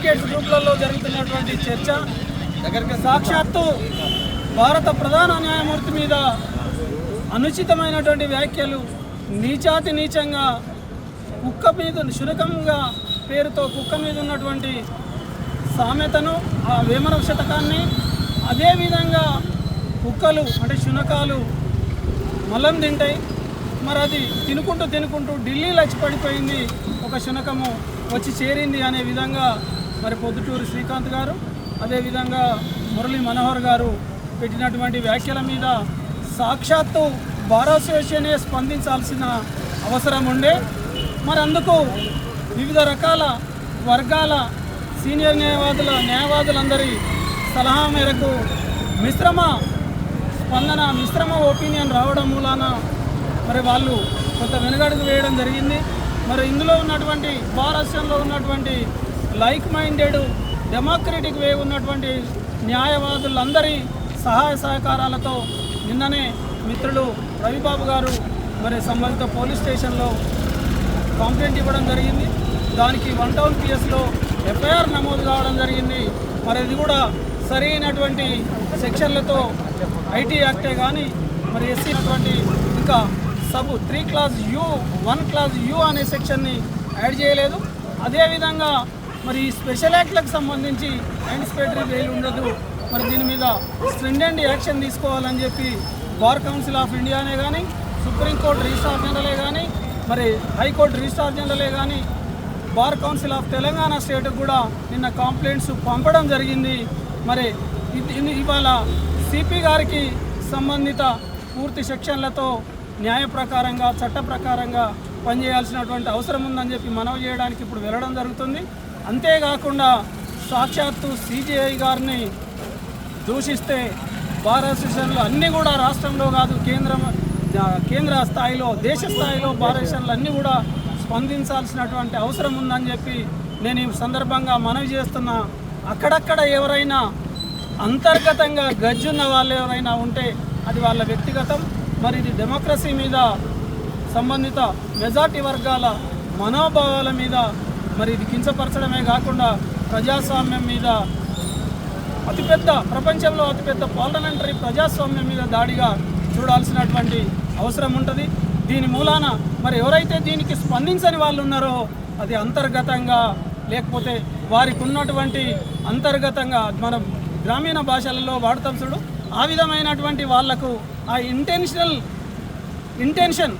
Advocates గ్రూప్లలో జరుగుతున్నటువంటి చర్చ సాక్షాత్తు భారత ప్రధాన న్యాయమూర్తి మీద అనుచితమైనటువంటి వ్యాఖ్యలు నీచాతి నీచంగా కుక్క మీద శునకంగా పేరుతో కుక్క మీద ఉన్నటువంటి సామెతను ఆ వేమన శతకాన్ని అదేవిధంగా కుక్కలు అంటే శునకాలు మలం తింటాయి. మరి అది తినుకుంటూ తినుకుంటూ ఢిల్లీ లచ్చి పడిపోయింది ఒక శునకము వచ్చి చేరింది అనే విధంగా మరి పొద్దుటూరు శ్రీకాంత్ గారు అదేవిధంగా మురళీ మనోహర్ గారు పెట్టినటువంటి వ్యాఖ్యల మీద సాక్షాత్తు బార్ అసోసియేషనే స్పందించాల్సిన అవసరం ఉండే. మరి అందుకు వివిధ రకాల వర్గాల సీనియర్ న్యాయవాదుల న్యాయవాదులందరి సలహా మేరకు మిశ్రమ స్పందన మిశ్రమ ఒపీనియన్ రావడం మూలాన మరి వాళ్ళు కొంత వెనుగడుగు వేయడం జరిగింది. మరి ఇందులో ఉన్నటువంటి భారస్యంలో ఉన్నటువంటి లైక్ మైండెడ్ డెమోక్రటిక్ వే ఉన్నటువంటి న్యాయవాదులందరి సహాయ సహకారాలతో నిన్ననే మిత్రుడు రవిబాబు గారు మరి సంబంధిత పోలీస్ స్టేషన్లో కంప్లైంట్ ఇవ్వడం జరిగింది. దానికి వన్ టౌన్ పిఎస్లో ఎఫ్ఐఆర్ నమోదు కావడం జరిగింది. మరి ఇది కూడా సరైనటువంటి సెక్షన్లతో ఐటీ యాక్టే కానీ మరి ఎస్సీ అటువంటి ఇంకా sub three clause U one clause U అనే సెక్షన్ని యాడ్ చేయలేదు. అదేవిధంగా మరి ఈ స్పెషల్ యాక్ట్లకు సంబంధించి యాంటిసిపేటరీ బెయిల్ ఉండదు. మరి దీని మీద స్ట్రిండెంట్ యాక్షన్ తీసుకోవాలని చెప్పి బార్ కౌన్సిల్ ఆఫ్ ఇండియానే కానీ సుప్రీంకోర్టు రిజిస్ట్రార్ జనరలే కానీ మరి హైకోర్టు రిజిస్ట్రార్ జనరలే కానీ బార్ కౌన్సిల్ ఆఫ్ తెలంగాణ స్టేట్కి కూడా నిన్న కంప్లైంట్స్ పంపడం జరిగింది. మరి ఇవాళ సిపి గారికి సంబంధిత పూర్తి సెక్షన్లతో న్యాయ ప్రకారంగా చట్ట ప్రకారంగా పనిచేయాల్సినటువంటి అవసరం ఉందని చెప్పి మనవి చేయడానికి ఇప్పుడు వెళ్ళడం జరుగుతుంది. అంతేకాకుండా సాక్షాత్తు సిజిఐ గారిని దూషిస్తే బార్ అసోసియేషన్లు అన్నీ కూడా రాష్ట్రంలో కాదు కేంద్రం కేంద్ర స్థాయిలో దేశ స్థాయిలో బార్ అసోసియేషన్లు అన్నీ కూడా స్పందించాల్సినటువంటి అవసరం ఉందని చెప్పి నేను ఈ సందర్భంగా మనవి చేస్తున్నా. అక్కడక్కడ ఎవరైనా అంతర్గతంగా గజ్జున్న వాళ్ళు ఎవరైనా ఉంటే అది వాళ్ళ వ్యక్తిగతం. మరి ఇది డెమోక్రసీ మీద సంబంధిత మెజార్టీ వర్గాల మనోభావాల మీద మరి ఇది కించపరచడమే కాకుండా ప్రజాస్వామ్యం మీద అతిపెద్ద ప్రపంచంలో అతిపెద్ద పార్లమెంటరీ ప్రజాస్వామ్యం మీద దాడిగా చూడాల్సినటువంటి అవసరం ఉంటుంది. దీని మూలాన మరి ఎవరైతే దీనికి స్పందించని వాళ్ళు ఉన్నారో అది అంతర్గతంగా లేకపోతే వారికి ఉన్నటువంటి అంతర్గతంగా మనం గ్రామీణ భాషలలో వాడతాం చూడు. ఆ విధమైనటువంటి వాళ్ళకు ఆ ఇంటెన్షనల్ ఇంటెన్షన్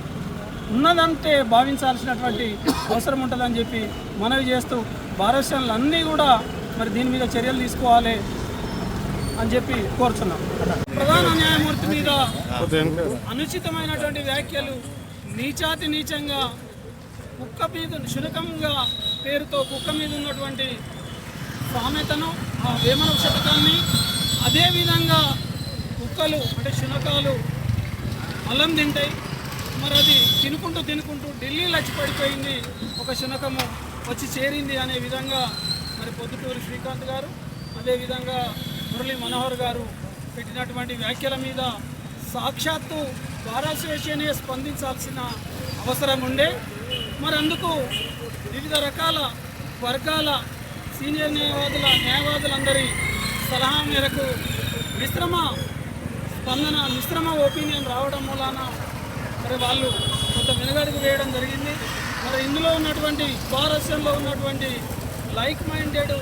ఉన్నదంటే భావించాల్సినటువంటి అవసరం ఉంటుందని చెప్పి మనవి చేస్తూ భారతదేశాలు అన్నీ కూడా మరి దీని మీద చర్యలు తీసుకోవాలి అని చెప్పి కోరుతున్నాం ప్రధాన న్యాయమూర్తి మీద అనుచితమైనటువంటి వ్యాఖ్యలు నీచాతి నీచంగా కుక్క మీద శునకంగా పేరుతో కుక్క మీద ఉన్నటువంటి సామెతను ఆ వేమన శతకాన్ని అదేవిధంగా కుక్కలు అంటే శునకాలు అల్లం తింటాయి. మరి అది తినుకుంటూ తినుకుంటూ ఢిల్లీ లచ్చి పడిపోయింది ఒక శునకము వచ్చి చేరింది అనే విధంగా మరి పొద్దుటూరి శ్రీకాంత్ గారు అదేవిధంగా మురళీ మనోహర్ గారు పెట్టినటువంటి వ్యాఖ్యల మీద సాక్షాత్తు బార్ స్పందించాల్సిన అవసరం ఉండే. మరి అందుకు వివిధ రకాల వర్గాల సీనియర్ న్యాయవాదుల న్యాయవాదులందరి సలహా మేరకు మిశ్రమ స్పందన మిశ్రమ ఒపీనియన్ రావడం మూలాన మరి వాళ్ళు కొంత వెనుగడుగు వేయడం జరిగింది. మరి ఇందులో ఉన్నటువంటి స్వారస్యంలో ఉన్నటువంటి లైక్ మైండెడ్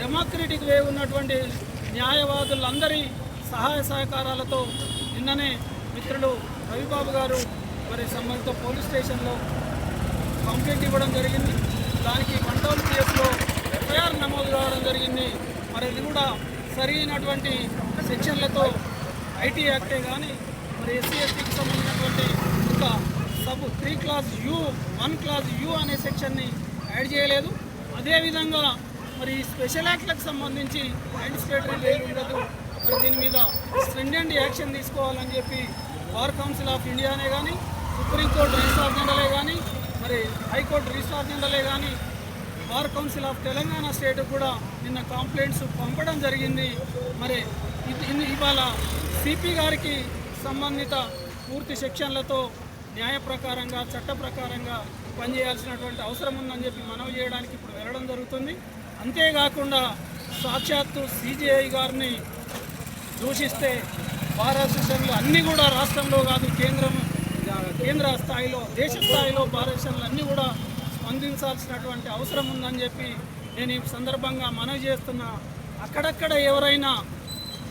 డెమోక్రటిక్ వే ఉన్నటువంటి న్యాయవాదులందరి సహాయ సహకారాలతో నిన్ననే మిత్రులు రవిబాబు గారు మరి సంబంధిత పోలీస్ స్టేషన్లో కంప్లైంట్ ఇవ్వడం జరిగింది. దానికి కంట్రోల్ కేసులో ఎఫ్ఐఆర్ నమోదు కావడం జరిగింది. మరి ఇది కూడా సరైనటువంటి సెక్షన్లతో ఐటీ యాక్టే కానీ మరి ఎస్సీ ఎస్టీకి సంబంధించినటువంటి ఒక sub three clause U one clause U అనే సెక్షన్ని యాడ్ చేయలేదు. అదేవిధంగా మరి ఈ స్పెషల్ యాక్ట్లకు సంబంధించి యాంటిసిపేటరీ లేదు ఉండదు. మరి దీని మీద స్ట్రింజెంట్ యాక్షన్ తీసుకోవాలని చెప్పి బార్ కౌన్సిల్ ఆఫ్ ఇండియానే కానీ సుప్రీంకోర్టు రిజిస్ట్రార్ జనరలే కానీ మరి హైకోర్టు రిజిస్ట్రార్ జనరలే కానీ bar council of Telangana state కూడా నిన్న కంప్లైంట్స్ పంపడం జరిగింది. మరి ఇవాళ సిపి గారికి సంబంధిత పూర్తి సెక్షన్లతో న్యాయ ప్రకారంగా చట్ట ప్రకారంగా పనిచేయాల్సినటువంటి అవసరం ఉందని చెప్పి మనవి చేయడానికి ఇప్పుడు వెళ్ళడం జరుగుతుంది. అంతేకాకుండా సాక్షాత్తు సిజిఐ గారిని దూషిస్తే బార్ అసోసియేషన్లు అన్నీ కూడా రాష్ట్రంలో కాదు కేంద్రం కేంద్ర స్థాయిలో దేశ స్థాయిలో బార్ అసోసియేషన్లు అన్నీ కూడా స్పందించాల్సినటువంటి అవసరం ఉందని చెప్పి నేను ఈ సందర్భంగా మనవి చేస్తున్నా. అక్కడక్కడ ఎవరైనా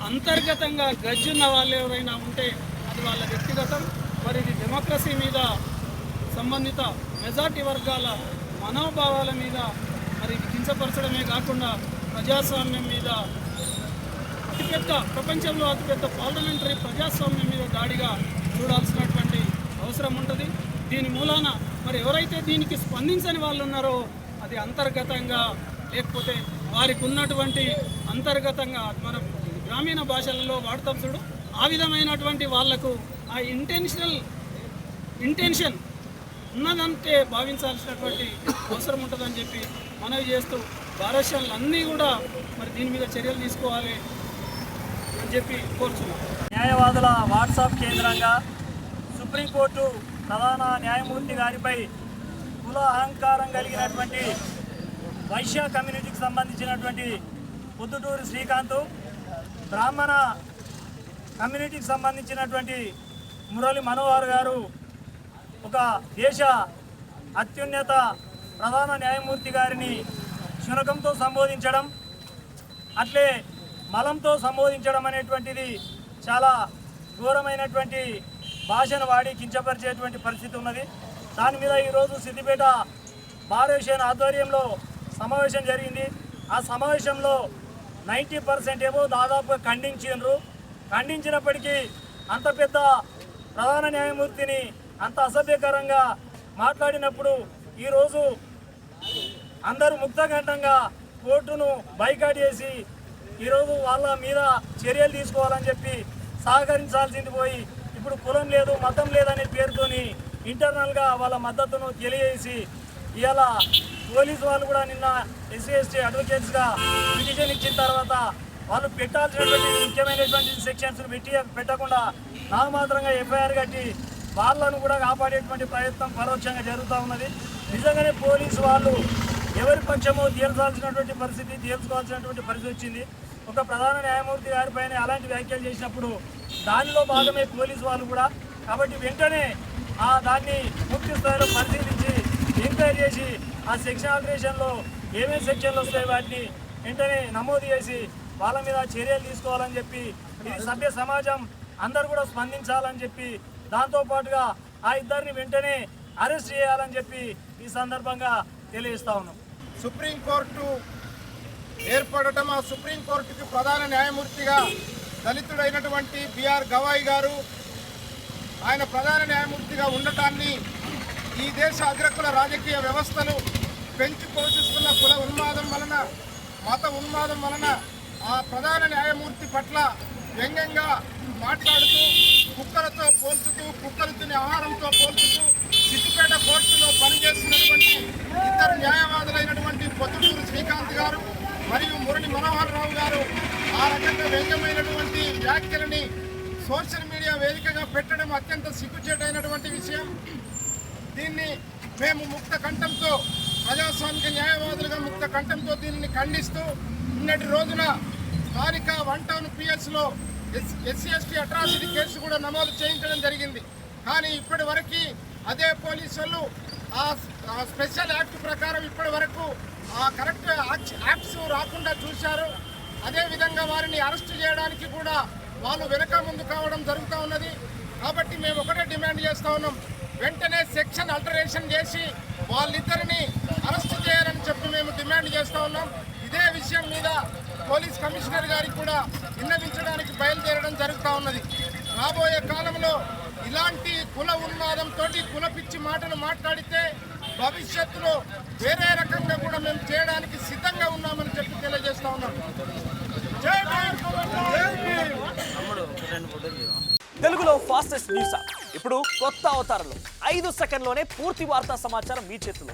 అంతర్గతంగా గజ్జున్న వాళ్ళు ఎవరైనా ఉంటే అది వాళ్ళ వ్యక్తిగతం మరి ఇది డెమోక్రసీ మీద సంబంధిత మెజార్టీ వర్గాల మనోభావాల మీద మరి కించపరచడమే కాకుండా ప్రజాస్వామ్యం మీద అతిపెద్ద ప్రపంచంలో అతిపెద్ద పార్లమెంటరీ ప్రజాస్వామ్యం మీద దాడిగా చూడాల్సినటువంటి అవసరం ఉంటుంది. దీని మూలాన మరి ఎవరైతే దీనికి స్పందించని వాళ్ళు ఉన్నారో అది అంతర్గతంగా లేకపోతే వారికి ఉన్నటువంటి అంతర్గతంగా మనం గ్రామీణ భాషలలో వాడతాం చూడు. ఆ విధమైనటువంటి వాళ్ళకు ఆ ఇంటెన్షనల్ ఇంటెన్షన్ ఉన్నదంటే భావించాల్సినటువంటి అవసరం ఉంటుందని చెప్పి మనవి చేస్తూ భారతీయాలు అన్నీ కూడా మరి దీని మీద చర్యలు తీసుకోవాలి అని చెప్పి కోరుచున్నాం. న్యాయవాదుల వాట్సాప్ కేంద్రంగా సుప్రీంకోర్టు ప్రధాన న్యాయమూర్తి గారిపై కుల అహంకారం కలిగినటువంటి వైశ్య కమ్యూనిటీకి సంబంధించినటువంటి పొద్దుటూరు శ్రీకాంత్ బ్రాహ్మణ కమ్యూనిటీకి సంబంధించినటువంటి మురళి మనోహర్ గారు ఒక దేశ అత్యున్నత ప్రధాన న్యాయమూర్తి గారిని శునకంతో సంబోధించడం అట్లే మలంతో సంబోధించడం అనేటువంటిది చాలా ఘోరమైనటువంటి భాషను వాడి కించపరిచేటువంటి పరిస్థితి ఉన్నది. దాని మీద ఈరోజు సిద్దిపేట భారతదేశం ఆధ్వర్యంలో సమావేశం జరిగింది. ఆ సమావేశంలో నైంటీ పర్సెంట్ ఏమో దాదాపుగా ఖండించిండ్రు. ఖండించినప్పటికీ అంత పెద్ద ప్రధాన న్యాయమూర్తిని అంత అసభ్యకరంగా మాట్లాడినప్పుడు ఈరోజు అందరూ ముక్తఘంటంగా కోర్టును బైకాట్ చేసి ఈరోజు వాళ్ళ మీద చర్యలు తీసుకోవాలని చెప్పి సహకరించాల్సింది పోయి ఇప్పుడు కులం లేదు మతం లేదనే పేరుతోని ఇంటర్నల్గా వాళ్ళ మద్దతును తెలియజేసి ఇవాళ పోలీసు వాళ్ళు కూడా నిన్న ఎస్సీ ఎస్టీ అడ్వకేట్స్గా పిటిషన్ ఇచ్చిన తర్వాత వాళ్ళు పెట్టాల్సినటువంటి ముఖ్యమైనటువంటి సెక్షన్స్ పెట్టి పెట్టకుండా నామమాత్రంగా ఎఫ్ఐఆర్ కట్టి వాళ్ళను కూడా కాపాడేటువంటి ప్రయత్నం పరోక్షంగా జరుగుతూ ఉన్నది. నిజంగానే పోలీసు వాళ్ళు ఎవరి పక్షమో తీర్చాల్సినటువంటి పరిస్థితి తీర్చుకోవాల్సినటువంటి పరిస్థితి వచ్చింది. ఒక ప్రధాన న్యాయమూర్తి గారిపైన అలాంటి వ్యాఖ్యలు చేసినప్పుడు దానిలో భాగమే పోలీసు వాళ్ళు కూడా. కాబట్టి వెంటనే ఆ దాన్ని పూర్తి స్థాయిలో పరిశీలించి ఎంక్వైరీ చేసి ఆ సెక్షన్ ఆల్టరేషన్లో ఏమేమి సెక్షన్లు వస్తాయి వాటిని వెంటనే నమోదు చేసి వాళ్ళ మీద చర్యలు తీసుకోవాలని చెప్పి ఇది సభ్య సమాజం అందరూ కూడా స్పందించాలని చెప్పి దాంతోపాటుగా ఆ ఇద్దరిని వెంటనే అరెస్ట్ చేయాలని చెప్పి ఈ సందర్భంగా తెలియజేస్తా ఉన్నాం. సుప్రీంకోర్టు ఏర్పడటం ఆ సుప్రీంకోర్టుకి ప్రధాన న్యాయమూర్తిగా దళితుడైనటువంటి బిఆర్ గవాయి గారు ఆయన ప్రధాన న్యాయమూర్తిగా ఉండటాన్ని ఈ దేశ అగ్రకుల రాజకీయ వ్యవస్థలు పెంచి పోషిస్తున్న కుల ఉన్మాదం వలన మత ఉన్మాదం వలన ఆ ప్రధాన న్యాయమూర్తి పట్ల వ్యంగ్యంగా మాట్లాడుతూ కుక్కలతో పోల్చుతూ కుక్కలు తినే ఆహారంతో పోల్చుతూ సిద్దిపేట కోర్టులో పనిచేస్తున్నటువంటి ఇద్దరు న్యాయవాదులైనటువంటి పొద్దుటూరు శ్రీకాంత్ గారు మరియు మురళి మనోహర్ రావు గారు ఆ రకంగా వ్యంగ్యమైనటువంటి వ్యాఖ్యలని సోషల్ మీడియా వేదికగా పెట్టడం అత్యంత సిగ్గుచేటైనటువంటి విషయం. దీన్ని మేము ముక్త కంఠంతో ప్రజాస్వామిక న్యాయవాదులుగా ముక్త కంఠంతో దీనిని ఖండిస్తూ నిన్నటి రోజున స్థానిక వన్ టౌన్ పిఎస్లో ఎస్సీ ఎస్టీ అట్రాసిటీ కేసు కూడా నమోదు చేయించడం జరిగింది. కానీ ఇప్పటి వరకు అదే పోలీసులు ఆ స్పెషల్ యాక్ట్ ప్రకారం ఇప్పటి వరకు ఆ కరెక్ట్ యాప్స్ యాక్ట్స్ రాకుండా చూశారు. అదేవిధంగా వారిని అరెస్ట్ చేయడానికి కూడా వాళ్ళు వెనక ముందు కావడం జరుగుతూ ఉన్నది. కాబట్టి మేము ఒకటే డిమాండ్ చేస్తూ ఉన్నాం. వెంటనే సెక్షన్ అల్టరేషన్ చేసి వాళ్ళిద్దరిని అరెస్ట్ చేయాలని చెప్పి మేము డిమాండ్ చేస్తా ఉన్నాం. విషయం మీద పోలీస్ కమిషనర్ గారికి కూడా విన్నవించడానికి బయలుదేరడం జరుగుతూ ఉన్నది. రాబోయే కాలంలో ఇలాంటి కుల ఉన్మాదంతో కుల పిచ్చి మాటలు మాట్లాడితే భవిష్యత్తులో వేరే రకంగా కూడా మేము చేయడానికి సిద్ధంగా ఉన్నామని చెప్పి తెలియజేస్తా ఉన్నాం! తెలుగులో ఫాస్టెస్ట్ న్యూస్ ఇప్పుడు కొత్త అవతారంలో. ఐదు సెకండ్లోనే పూర్తి వార్తా సమాచారం మీ చేతిలో.